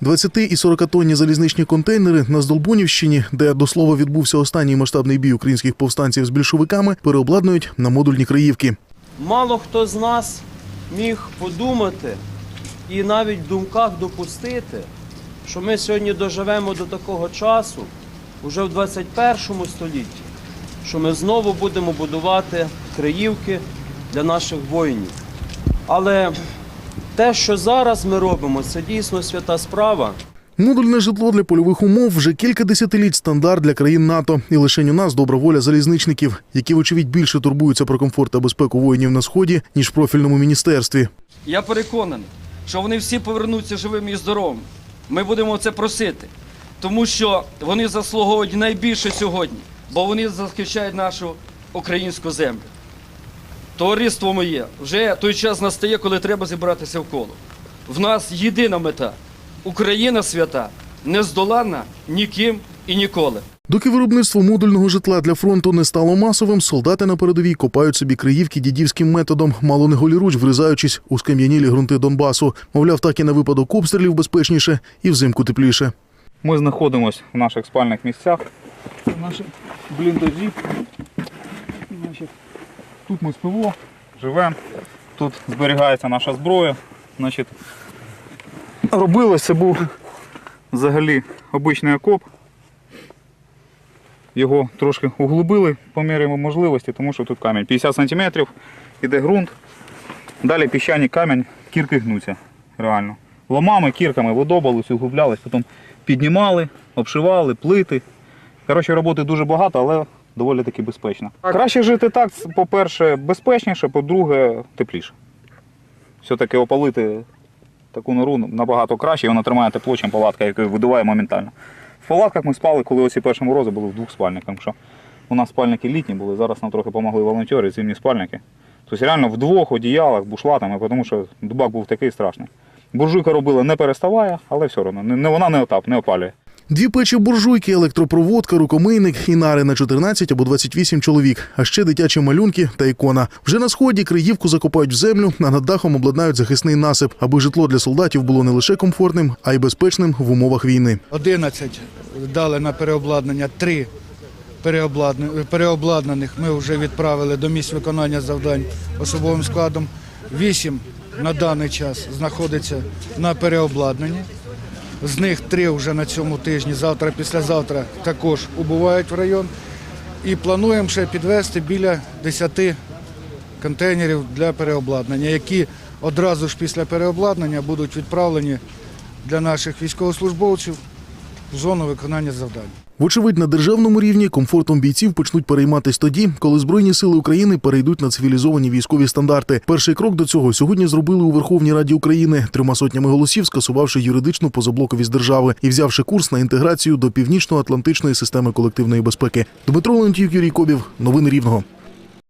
20 і 40 тонні залізничні контейнери на Здолбунівщині, де до слова відбувся останній масштабний бій українських повстанців з більшовиками, переобладнують на модульні краївки. Мало хто з нас міг подумати і навіть в думках допустити, що ми сьогодні доживемо до такого часу, уже в 21 столітті, що ми знову будемо будувати краївки для наших воїнів. Але те, що зараз ми робимо, це дійсно свята справа. Модульне житло для польових умов вже кілька десятиліть стандарт для країн НАТО. І лише у нас добра воля залізничників, які, вочевидь, більше турбуються про комфорт та безпеку воїнів на сході, ніж в профільному міністерстві. Я переконаний, що вони всі повернуться живими і здоровими. Ми будемо це просити, тому що вони заслуговують найбільше сьогодні, бо вони захищають нашу українську землю. Товариство моє, вже той час настає, коли треба зібратися в коло. В нас єдина мета Україна свята, нездоланна ніким і ніколи. Доки виробництво модульного житла для фронту не стало масовим, солдати на передовій копають собі криївки дідівським методом, мало не голіруч, вризаючись у скам'янілі ґрунти Донбасу. Мовляв, так і на випадок обстрілів безпечніше і взимку тепліше. Ми знаходимося в наших спальних місцях. Це наші бліндажі. Значить, тут ми спимо, живемо, тут зберігається наша зброя. Значить, робилось, це був взагалі обичний окоп. Його трошки углубили по мірі можливості, тому що тут камінь 50 см, іде ґрунт. Далі піщаний камінь, кірки гнуться. Реально. Ломами, кірками видобались, углублялись, потім піднімали, обшивали, плити. Коротше, роботи дуже багато, але доволі таки безпечно. Краще жити так, по-перше, безпечніше, по-друге, тепліше. Все-таки опалити таку нору набагато краще, і вона тримає тепло, ніж палатка, яка видуває моментально. В палатках ми спали, коли оці перші морози були в двох спальниках. що у нас спальники літні були, зараз нам трохи допомогли волонтери, зимні спальники. Тобто реально в двох одіялах, бушлатами, тому що дубак був такий страшний. Буржуйка робила не переставає, але все одно вона не отап, не опалює. Дві печі буржуйки, електропроводка, рукомийник і нари на 14 або 28 чоловік, а ще дитячі малюнки та ікона. Вже на сході криївку закопають в землю, а над дахом обладнають захисний насип, аби житло для солдатів було не лише комфортним, а й безпечним в умовах війни. 11 дали на переобладнання, 3 переобладна- переобладнаних ми вже відправили до місць виконання завдань особовим складом. 8 на даний час знаходиться на переобладнанні. З них три вже на цьому тижні, завтра, післязавтра також убувають в район. І плануємо ще підвести біля 10 контейнерів для переобладнання, які одразу ж після переобладнання будуть відправлені для наших військовослужбовців зону виконання завдань. Вочевидь, на державному рівні комфортом бійців почнуть перейматись тоді, коли збройні сили України перейдуть на цивілізовані військові стандарти. Перший крок до цього сьогодні зробили у Верховній Раді України, трьома сотнями голосів скасувавши юридичну позаблоковість держави і взявши курс на інтеграцію до північно-атлантичної системи колективної безпеки. Дмитро Леонтьєв, Юрій Кобів, новини Рівного.